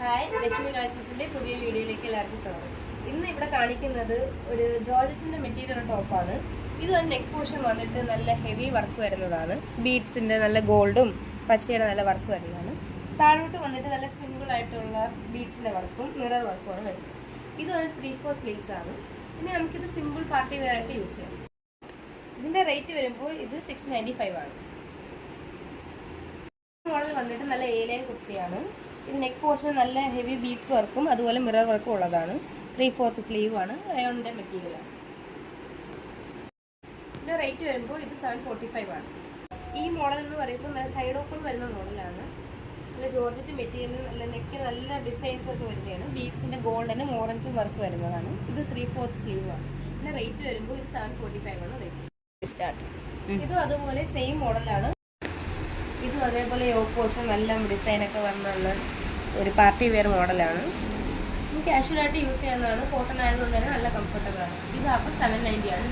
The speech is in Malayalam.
ഹായ് ലക്ഷ്മി ലോയ്സസിന്റെ പുതിയ വീഡിയോയിലേക്ക് എല്ലാവർക്കും സ്വാഗതം. ഇന്ന് ഇവിടെ കാണിക്കുന്നത് ഒരു ജോർജസിന്റെ മെറ്റീരിയൽ ടോപ്പാണ് ഇത് നെക്ക് പോർഷൻ വന്നിട്ട് നല്ല ഹെവി വർക്ക് വരുന്നതാണ്. ബീഡ്സിന്റെ നല്ല ഗോൾഡും പച്ചയുടെ നല്ല വർക്ക് വരുന്നതാണ്. താഴോട്ട് വന്നിട്ട് നല്ല സിമ്പിൾ ആയിട്ടുള്ള ബീഡ്സിന്റെ വർക്കും മിറർ വർക്കുമാണ് വരുന്നത്. ഇത് ഒരു ത്രീ ഫോർ സ്ലീവ്സ് ആണ്. ഇനി നമുക്കിത് സിമ്പിൾ പാർട്ടി വെയർ ആയിട്ട് യൂസ് ചെയ്യാം. ഇതിന്റെ റേറ്റ് വരുമ്പോൾ ഇത് സിക്സ് നയന്റി ഫൈവ് ആണ്. മോഡൽ വന്നിട്ട് നല്ല ഏലയും കുർത്തിയാണ്. ഇത് നെക്ക് പോർഷൻ നല്ല ഹെവി ബീഡ്സ് വർക്കും അതുപോലെ മിറർ വർക്കും ഉള്ളതാണ്. ത്രീ ഫോർത്ത് സ്ലീവ് ആണ്. റയോണിന്റെ മെറ്റീരിയൽ ആണ്. ഇതിന്റെ റേറ്റ് വരുമ്പോൾ ഇത് സെവൻ ഫോർട്ടി ഫൈവ് ആണ്. ഈ മോഡൽ എന്ന് പറയുമ്പോൾ നല്ല സൈഡ് ഓപ്പൺ വരുന്ന മോഡലാണ് നല്ല ജോർജറ്റ് മെറ്റീരിയൽ നല്ല നെക്ക് നല്ല ഡിസൈൻസ് ഒക്കെ വരുന്നതാണ്. ബീഡ്സിന്റെ ഗോൾഡനും ഓറഞ്ചും വർക്ക് വരുന്നതാണ്. ഇത് ത്രീ ഫോർത്ത് സ്ലീവ് ആണ്. ഇതിന്റെ റേറ്റ് വരുമ്പോൾ ഇത് സെവൻ ഫോർട്ടി ഫൈവ് ആണ് റേറ്റ് സ്റ്റാർട്ട് ഇതും അതുപോലെ സെയിം മോഡലാണ് ഇതും അതേപോലെ യോഗ പോർഷൻ നല്ല ഡിസൈനൊക്കെ വന്നുള്ള ഒരു പാർട്ടി വെയർ മോഡലാണ്. ക്യാഷ്വലായിട്ട് യൂസ് ചെയ്യുന്നതാണ് കോട്ടൺ ആയതുകൊണ്ട് തന്നെ നല്ല കംഫർട്ടബിൾ ആണ്. ഇത് അപ്പോൾ സെവൻ നയന്റി ആണ്.